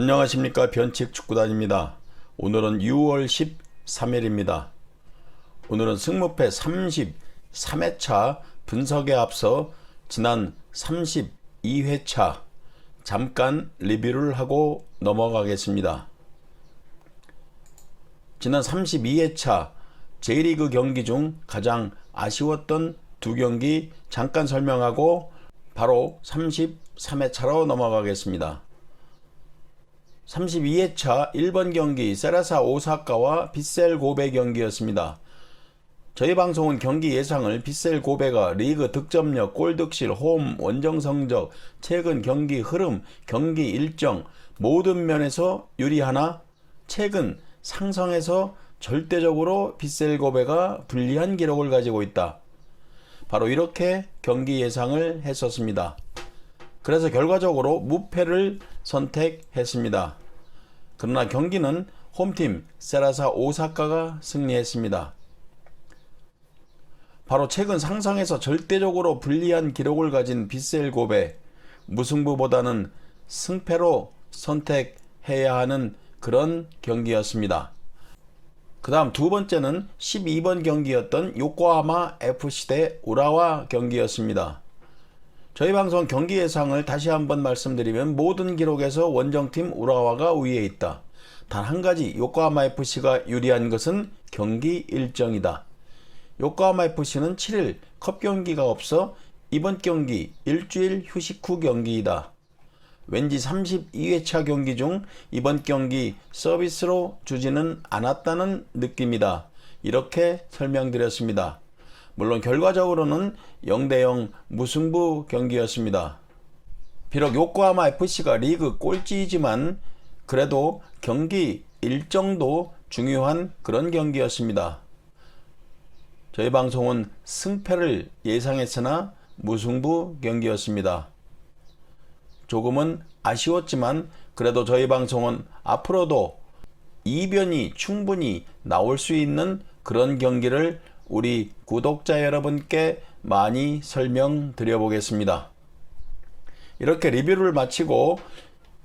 안녕하십니까 변칙 축구단입니다. 오늘은 6월 13일입니다. 오늘은 승무패 33회차 분석에 앞서 지난 32회차 잠깐 리뷰를 하고 넘어가겠습니다. 지난 32회차 J리그 경기 중 가장 아쉬웠던 두 경기 잠깐 설명하고 바로 33회차로 넘어가겠습니다. 32회차 1번 경기 세라사 오사카와 빗셀 고베 경기였습니다. 저희 방송은 경기 예상을 빗셀 고베가 리그 득점력, 골득실, 홈, 원정 성적, 최근 경기 흐름, 경기 일정 모든 면에서 유리하나 최근 상성에서 절대적으로 빗셀 고베가 불리한 기록을 가지고 있다. 바로 이렇게 경기 예상을 했었습니다. 그래서 결과적으로 무패를 선택했습니다. 그러나 경기는 홈팀 세라사 오사카가 승리했습니다. 바로 최근 상상에서 절대적으로 불리한 기록을 가진 빗셀 고베 무승부보다는 승패로 선택해야 하는 그런 경기였습니다. 그 다음 두 번째는 12번 경기였던 요코하마 FC 대 우라와 경기였습니다. 저희 방송 경기 예상을 다시 한번 말씀드리면 모든 기록에서 원정팀 우라와가 우위에 있다. 단 한 가지 요코하마 FC가 유리한 것은 경기 일정이다. 요코하마 FC는 7일 컵 경기가 없어 이번 경기 일주일 휴식 후 경기이다. 왠지 32회차 경기 중 이번 경기 서비스로 주지는 않았다는 느낌이다. 이렇게 설명드렸습니다. 물론 결과적으로는 0대0 무승부 경기였습니다. 비록 요코하마 FC가 리그 꼴찌이지만 그래도 경기 일정도 중요한 그런 경기였습니다. 저희 방송은 승패를 예상했으나 무승부 경기였습니다. 조금은 아쉬웠지만 그래도 저희 방송은 앞으로도 이변이 충분히 나올 수 있는 그런 경기를 우리 구독자 여러분께 많이 설명드려 보겠습니다. 이렇게 리뷰를 마치고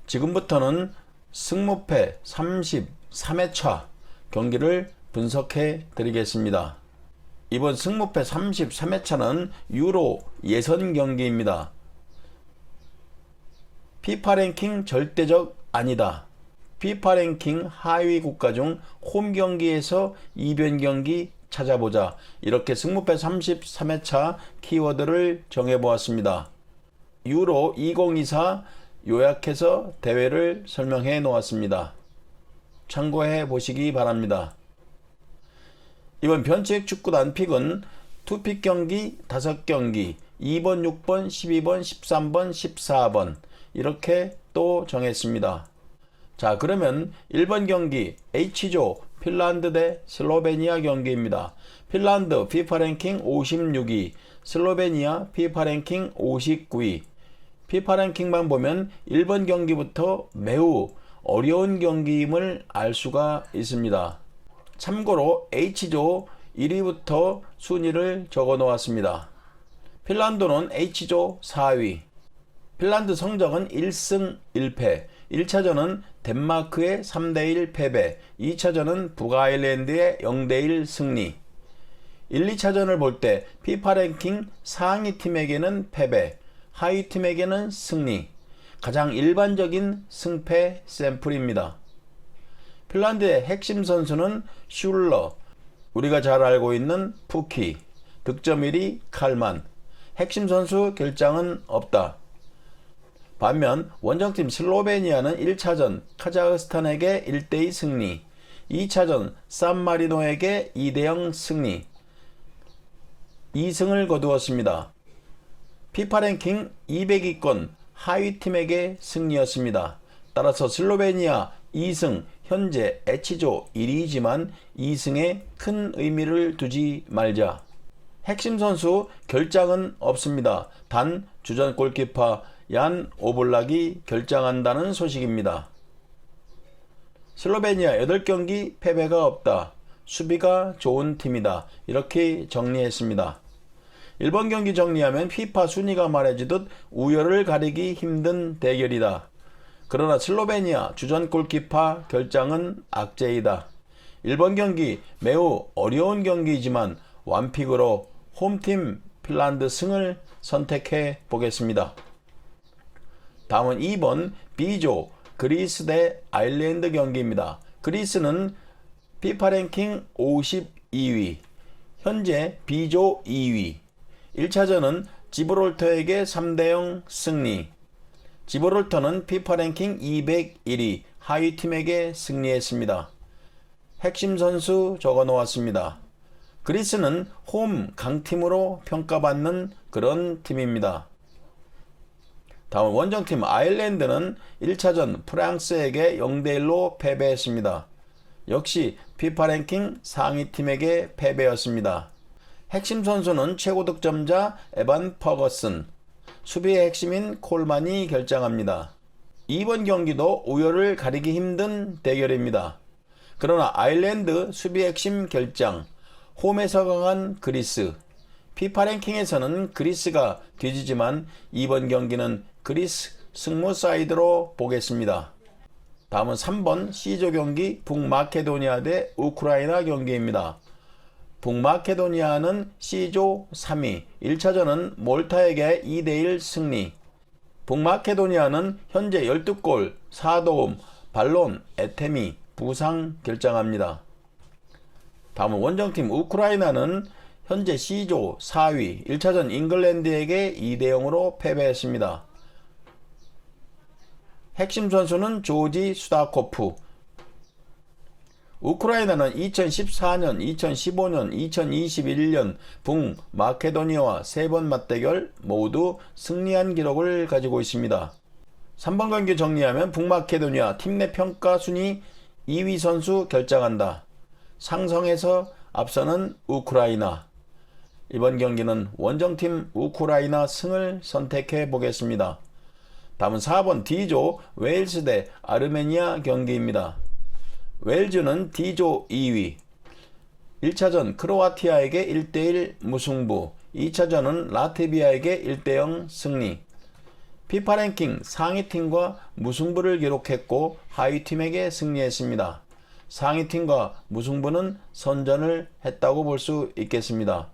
지금부터는 승무패 33회차 경기를 분석해 드리겠습니다. 이번 승무패 33회차는 유로 예선 경기입니다. 피파 랭킹 절대적 아니다. 피파 랭킹 하위 국가 중 홈 경기에서 이변 경기 찾아보자. 이렇게 승무패 33회차 키워드를 정해보았습니다. 유로 2024 요약해서 대회를 설명해 놓았습니다. 참고해 보시기 바랍니다. 이번 변칙 축구단 픽은 투픽 경기 5경기 2번, 6번, 12번, 13번, 14번 이렇게 또 정했습니다. 자, 그러면 1번 경기 H조 핀란드 대 슬로베니아 경기입니다. 핀란드 피파 랭킹 56위, 슬로베니아 피파 랭킹 59위. 피파 랭킹만 보면 1번 경기부터 매우 어려운 경기임을 알 수가 있습니다. 참고로 H조 1위부터 순위를 적어 놓았습니다. 핀란드는 H조 4위. 핀란드 성적은 1승 1패. 1차전은 덴마크의 3대1 패배, 2차전은 북아일랜드의 0대1 승리. 1, 2차전을 볼 때 피파 랭킹 상위 팀에게는 패배, 하위 팀에게는 승리. 가장 일반적인 승패 샘플입니다. 핀란드의 핵심 선수는 슐러, 우리가 잘 알고 있는 푸키, 득점 1위 칼만, 핵심 선수 결장은 없다. 반면 원정팀 슬로베니아는 1차전 카자흐스탄에게 1대2 승리, 2차전 산마리노에게 2대0 승리, 2승을 거두었습니다. 피파 랭킹 200위권 하위 팀에게 승리였습니다. 따라서 슬로베니아 2승 현재 H조 1위지만 2승에 큰 의미를 두지 말자. 핵심 선수 결장은 없습니다. 단 주전 골키퍼 얀 오블락이 결장한다는 소식입니다. 슬로베니아 8경기 패배가 없다. 수비가 좋은 팀이다. 이렇게 정리했습니다. 1번 경기 정리하면 피파 순위가 말해주듯 우열을 가리기 힘든 대결이다. 그러나 슬로베니아 주전 골키파 결장은 악재이다. 일본 경기 매우 어려운 경기이지만 완픽으로 홈팀 핀란드 승을 선택해 보겠습니다. 다음은 2번 B조 그리스 대 아일랜드 경기입니다. 그리스는 피파 랭킹 52위, 현재 B조 2위. 1차전은 지브롤터에게 3대0 승리. 지브롤터는 피파 랭킹 201위 하위 팀에게 승리했습니다. 핵심 선수 적어 놓았습니다. 그리스는 홈 강팀으로 평가받는 그런 팀입니다. 다음 원정팀 아일랜드는 1차전 프랑스에게 0대1로 패배했습니다. 역시 피파 랭킹 상위 팀에게 패배였습니다. 핵심 선수는 최고 득점자 에반 퍼거슨, 수비의 핵심인 콜만이 결정합니다. 이번 경기도 우열을 가리기 힘든 대결입니다. 그러나 아일랜드 수비 핵심 결장, 홈에서 강한 그리스, 피파 랭킹에서는 그리스가 뒤지지만 이번 경기는 그리스 승무 사이드로 보겠습니다. 다음은 3번 C조 경기 북마케도니아 대 우크라이나 경기입니다. 북마케도니아는 C조 3위, 1차전은 몰타에게 2대1 승리. 북마케도니아는 현재 12골, 4도움, 발론, 에테미, 부상 결정합니다. 다음은 원정팀 우크라이나는 현재 C조 4위, 1차전 잉글랜드에게 2대0으로 패배했습니다. 핵심 선수는 조지 수다코프. 우크라이나는 2014년, 2015년, 2021년 북마케도니아와 세 번 맞대결 모두 승리한 기록을 가지고 있습니다. 3번 경기 정리하면 북마케도니아 팀 내 평가 순위 2위 선수 결정한다. 상성에서 앞서는 우크라이나. 이번 경기는 원정팀 우크라이나 승을 선택해 보겠습니다. 다음은 4번 D조 웨일스 대 아르메니아 경기입니다. 웨일즈는 D조 2위. 1차전 크로아티아에게 1대1 무승부, 2차전은 라트비아에게 1대0 승리. 피파 랭킹 상위팀과 무승부를 기록했고 하위팀에게 승리했습니다. 상위팀과 무승부는 선전을 했다고 볼 수 있겠습니다.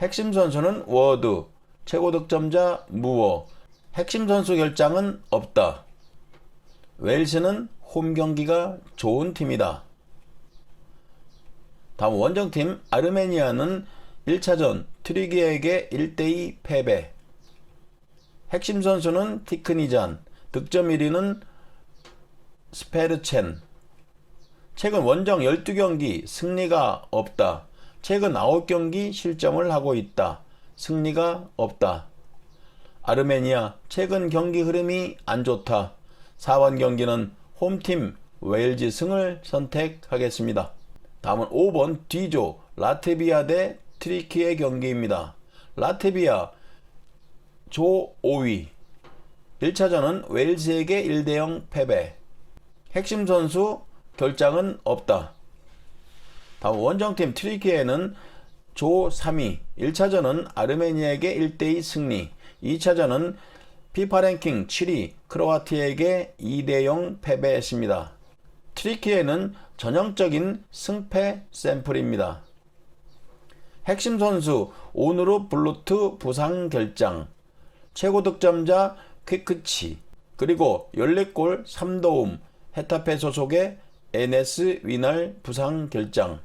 핵심 선수는 워드, 최고 득점자 무어, 핵심 선수 결장은 없다. 웰스는 홈 경기가 좋은 팀이다. 다음 원정팀 아르메니아는 1차전 트리기에게 1대2 패배. 핵심 선수는 티크니잔, 득점 1위는 스페르첸. 최근 원정 12경기 승리가 없다. 최근 9경기 실점을 하고 있다. 승리가 없다. 아르메니아 최근 경기 흐름이 안 좋다. 4번 경기는 홈팀 웨일즈 승을 선택하겠습니다. 다음은 5번 D조 라트비아 대 트리키의 경기입니다. 라트비아 조 5위 1차전은 웨일즈에게 1대0 패배 핵심 선수 결장은 없다. 다음 원정팀 트리키에는 조 3위 1차전은 아르메니아에게 1대2 승리 2차전은 피파 랭킹 7위 크로아티아에게 2대0 패배했습니다. 트리키에는 전형적인 승패 샘플입니다. 핵심 선수 오누르 블루트 부상 결장, 최고 득점자 퀴크치, 그리고 14골 3도움 헤타페 소속의 NS 위날 부상 결장.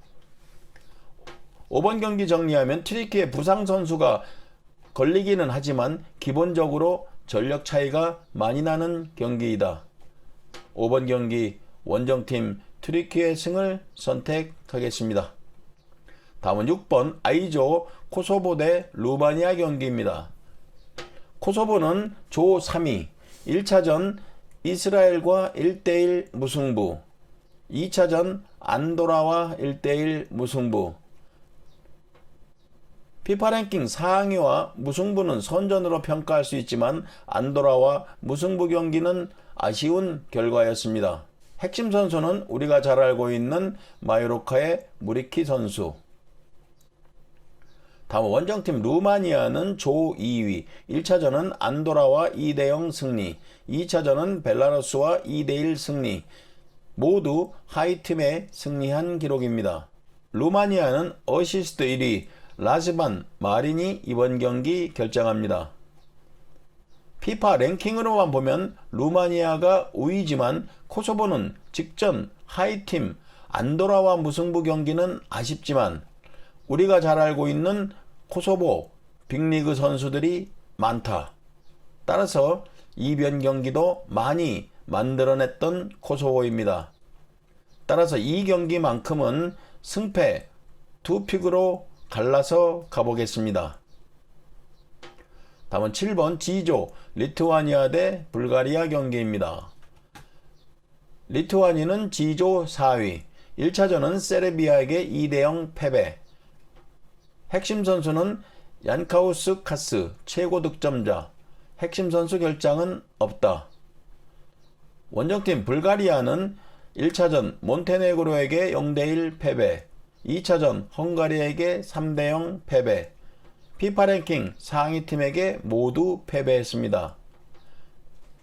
5번 경기 정리하면 트리키의 부상 선수가 걸리기는 하지만 기본적으로 전력 차이가 많이 나는 경기이다. 5번 경기 원정팀 트리키의 승을 선택하겠습니다. 다음은 6번 아이조 코소보 대 루마니아 경기입니다. 코소보는 조 3위 1차전 이스라엘과 1대1 무승부 2차전 안도라와 1대1 무승부 피파 랭킹 상위와 무승부는 선전으로 평가할 수 있지만 안도라와 무승부 경기는 아쉬운 결과였습니다. 핵심 선수는 우리가 잘 알고 있는 마요로카의 무리키 선수. 다음 원정팀 루마니아는 조 2위. 1차전은 안도라와 2대0 승리. 2차전은 벨라루스와 2대1 승리. 모두 하이팀에 승리한 기록입니다. 루마니아는 어시스트 1위 라즈반 마린이 이번 경기 결정합니다. 피파 랭킹으로만 보면 루마니아가 우위지만 코소보는 직전 하이팀 안도라와 무승부 경기는 아쉽지만 우리가 잘 알고 있는 코소보 빅리그 선수들이 많다. 따라서 이변 경기도 많이 만들어냈던 코소보입니다. 따라서 이 경기만큼은 승패 두 픽으로 갈라서 가보겠습니다. 다음은 7번 G조 리투아니아 대 불가리아 경기입니다. 리투아니는 G조 4위, 1차전은 세르비아에게 2대0 패배. 핵심 선수는 얀카우스 카스 최고 득점자. 핵심 선수 결장은 없다. 원정팀 불가리아는 1차전 몬테네그로에게 0대1 패배, 2차전 헝가리에게 3대0 패배, 피파 랭킹 상위 팀에게 모두 패배했습니다.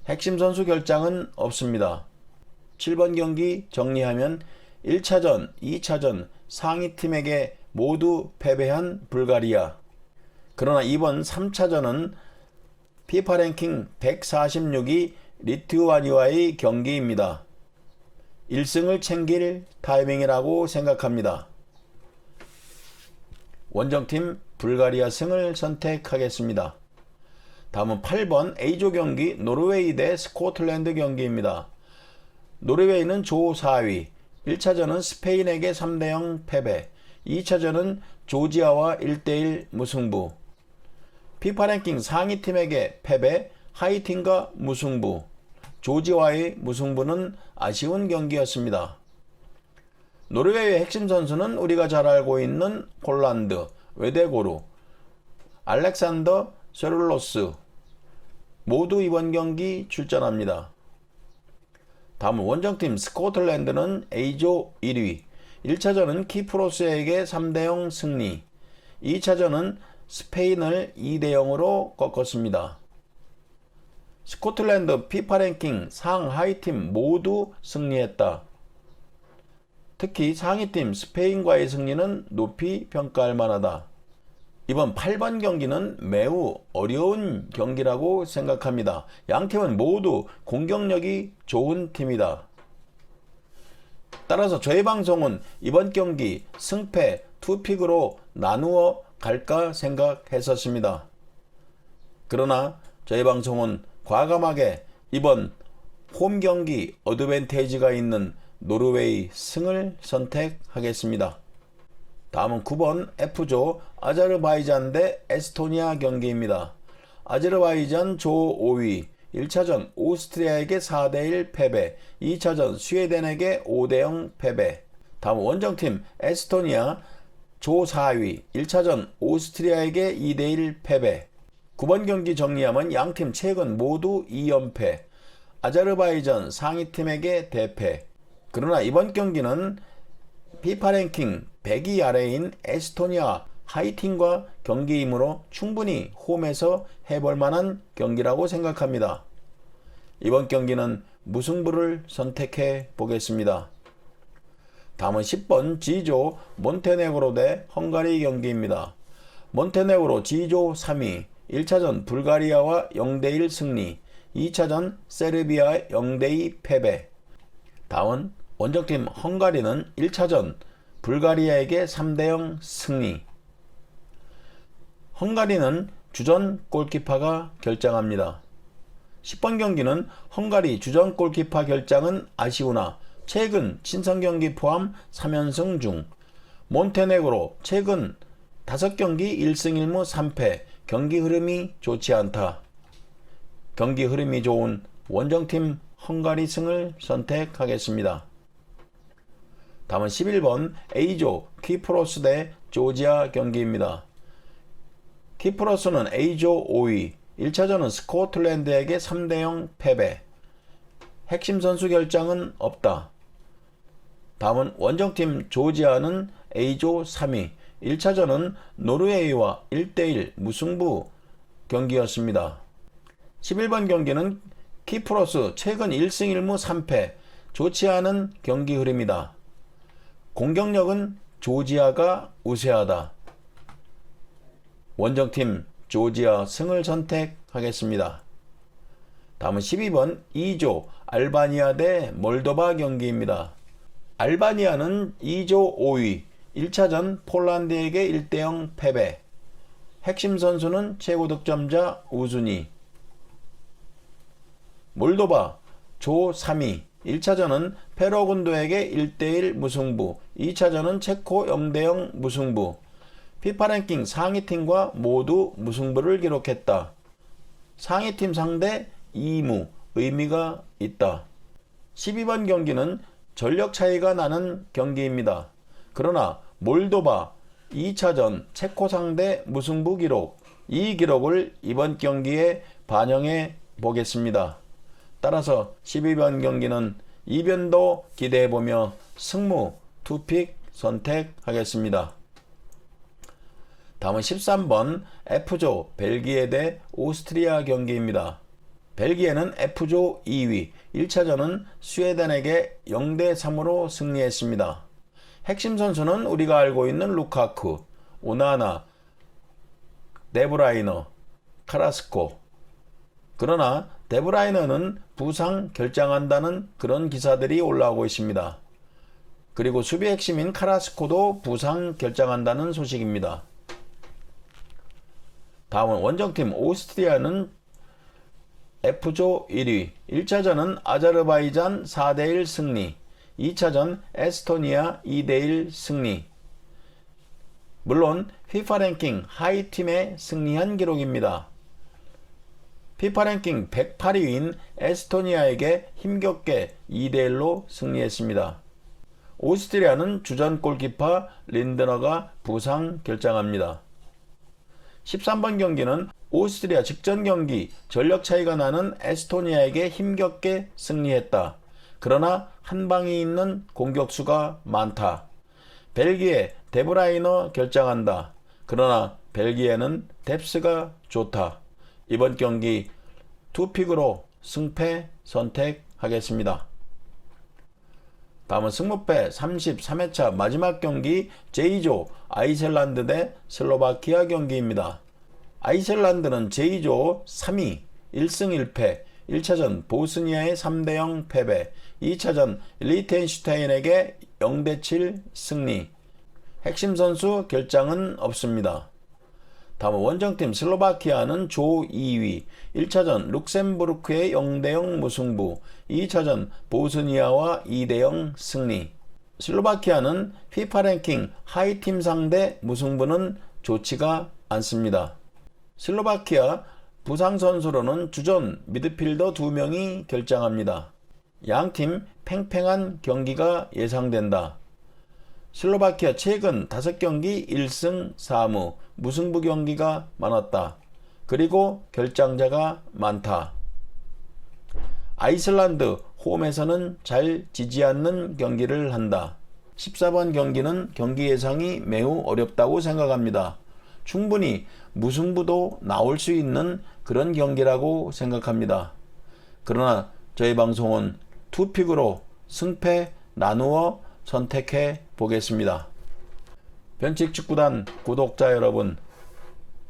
핵심 선수 결장은 없습니다. 7번 경기 정리하면 1차전, 2차전 상위 팀에게 모두 패배한 불가리아. 그러나 이번 3차전은 피파 랭킹 146위 리투아니와의 경기입니다. 1승을 챙길 타이밍이라고 생각합니다. 원정팀 불가리아 승을 선택하겠습니다. 다음은 8번 A조 경기 노르웨이 대 스코틀랜드 경기입니다. 노르웨이는 조 4위, 1차전은 스페인에게 3대0 패배, 2차전은 조지아와 1대1 무승부, 피파 랭킹 상위 팀에게 패배, 하위 팀과 무승부, 조지와의 무승부는 아쉬운 경기였습니다. 노르웨이의 핵심 선수는 우리가 잘 알고 있는 폴란드, 외대고루, 알렉산더 세룰로스 모두 이번 경기 출전합니다. 다음은 원정팀 스코틀랜드는 A조 1위 1차전은 키프로스에게 3대0 승리 2차전은 스페인을 2대0으로 꺾었습니다. 스코틀랜드 피파 랭킹 상하이팀 모두 승리했다. 특히 상위팀 스페인과의 승리는 높이 평가할 만하다. 이번 8번 경기는 매우 어려운 경기라고 생각합니다. 양 팀은 모두 공격력이 좋은 팀이다. 따라서 저희 방송은 이번 경기 승패 투픽으로 나누어 갈까 생각했었습니다. 그러나 저희 방송은 과감하게 이번 홈 경기 어드밴테이지가 있는 노르웨이 승을 선택하겠습니다. 다음은 9번 F조 아제르바이잔 대 에스토니아 경기입니다. 아제르바이잔 조 5위 1차전 오스트리아에게 4대1 패배 2차전 스웨덴에게 5대0 패배 다음 원정팀 에스토니아 조 4위 1차전 오스트리아에게 2대1 패배 9번 경기 정리하면 양팀 최근 모두 2연패 아제르바이잔 상위팀에게 대패 그러나 이번 경기는 피파 랭킹 100위 아래인 에스토니아 하이팀과 경기이므로 충분히 홈에서 해볼 만한 경기라고 생각합니다. 이번 경기는 무승부를 선택해 보겠습니다. 다음은 10번 G조 몬테네그로 대 헝가리 경기입니다. 몬테네그로 G조 3위 1차전 불가리아와 0대1 승리 2차전 세르비아 0대2 패배 다음은 원정팀 헝가리는 1차전 불가리아에게 3대0 승리. 헝가리는 주전 골키퍼가 결정합니다. 10번 경기는 헝가리 주전 골키퍼 결장은 아쉬우나 최근 친선 경기 포함 3연승 중 몬테네그로 최근 5경기 1승 1무 3패 경기 흐름이 좋지 않다. 경기 흐름이 좋은 원정팀 헝가리 승을 선택하겠습니다. 다음은 11번 A조 키프로스 대 조지아 경기입니다. 키프로스는 A조 5위, 1차전은 스코틀랜드에게 3대0 패배. 핵심 선수 결장은 없다. 다음은 원정팀 조지아는 A조 3위, 1차전은 노르웨이와 1대1 무승부 경기였습니다. 11번 경기는 키프로스 최근 1승 1무 3패 좋지 않은 경기 흐름이다. 공격력은 조지아가 우세하다. 원정팀 조지아 승을 선택하겠습니다. 다음은 12번 2조 알바니아 대 몰도바 경기입니다. 알바니아는 2조 5위 1차전 폴란드에게 1대0 패배 핵심 선수는 최고 득점자 우순이 몰도바 조 3위 1차전은 페로군도에게 1대1 무승부 2차전은 체코 0대0 무승부 피파 랭킹 상위팀과 모두 무승부를 기록했다. 상위팀 상대 2무 의미가 있다. 12번 경기는 전력 차이가 나는 경기입니다. 그러나 몰도바 2차전 체코 상대 무승부 기록 이 기록을 이번 경기에 반영해 보겠습니다. 따라서 12번 경기는 이변도 기대해 보며 승무 투픽 선택하겠습니다. 다음은 13번 F조 벨기에 대 오스트리아 경기입니다. 벨기에는 F조 2위 1차전은 스웨덴에게 0대 3으로 승리했습니다. 핵심 선수는 우리가 알고 있는 루카쿠, 오나나, 데브라이너, 카라스코. 그러나 데브라이너는 부상 결장한다는 그런 기사들이 올라오고 있습니다. 그리고 수비 핵심인 카라스코도 부상 결장한다는 소식입니다. 다음은 원정팀 오스트리아는 F조 1위. 1차전은 아자르바이잔 4대1 승리. 2차전 에스토니아 2대1 승리. 물론 FIFA 랭킹 하위 팀에 승리한 기록입니다. FIFA 랭킹 108위인 에스토니아에게 힘겹게 2대1로 승리했습니다. 오스트리아는 주전 골키퍼 린드너가 부상 결장합니다. 13번 경기는 오스트리아 직전 경기 전력 차이가 나는 에스토니아에게 힘겹게 승리했다. 그러나 한 방이 있는 공격수가 많다. 벨기에 데브라이너 결장한다. 그러나 벨기에는 뎁스가 좋다. 이번 경기 투픽으로 승패 선택하겠습니다. 다음은 승무패 33회차 마지막 경기 제2조 아이슬란드 대 슬로바키아 경기입니다. 아이슬란드는 제2조 3위 1승 1패 1차전 보스니아의 3대0 패배 2차전 리텐슈타인에게 0대7 승리 핵심 선수 결장은 없습니다. 다음은 원정팀 슬로바키아는 조 2위 1차전 룩셈부르크의 0대0 무승부 2차전 보스니아와 2대0 승리 슬로바키아는 피파 랭킹 하위팀 상대 무승부는 좋지가 않습니다. 슬로바키아 부상 선수로는 주전 미드필더 2명이 결장합니다. 양팀 팽팽한 경기가 예상된다. 슬로바키아 최근 5경기 1승 4무 무승부 경기가 많았다. 그리고 결장자가 많다. 아이슬란드 홈에서는 잘 지지 않는 경기를 한다. 14번 경기는 경기 예상이 매우 어렵다고 생각합니다. 충분히 무승부도 나올 수 있는 그런 경기라고 생각합니다. 그러나 저희 방송은 투픽으로 승패 나누어 선택해 보겠습니다. 변칙 축구단 구독자 여러분,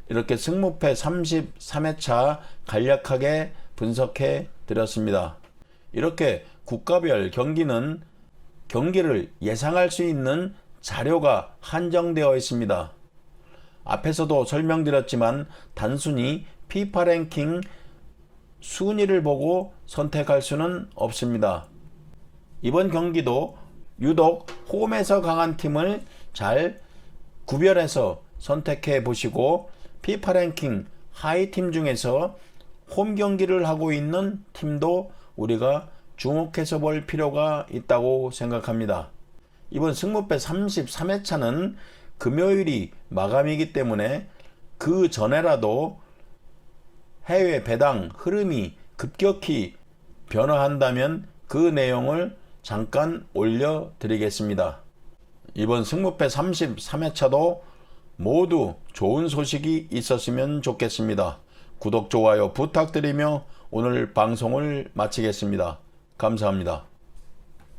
이렇게 승무패 33회차 간략하게 분석해 드렸습니다. 이렇게 국가별 경기는 경기를 예상할 수 있는 자료가 한정되어 있습니다. 앞에서도 설명드렸지만 단순히 피파 랭킹 순위를 보고 선택할 수는 없습니다. 이번 경기도 유독 홈에서 강한 팀을 잘 구별해서 선택해 보시고 피파 랭킹 하위 팀 중에서 홈 경기를 하고 있는 팀도 우리가 주목해서 볼 필요가 있다고 생각합니다. 이번 승무패 33회차는 금요일이 마감이기 때문에 그 전에라도 해외 배당 흐름이 급격히 변화한다면 그 내용을 잠깐 올려드리겠습니다. 이번 승무패 33회차도 모두 좋은 소식이 있었으면 좋겠습니다. 구독, 좋아요 부탁드리며 오늘 방송을 마치겠습니다. 감사합니다.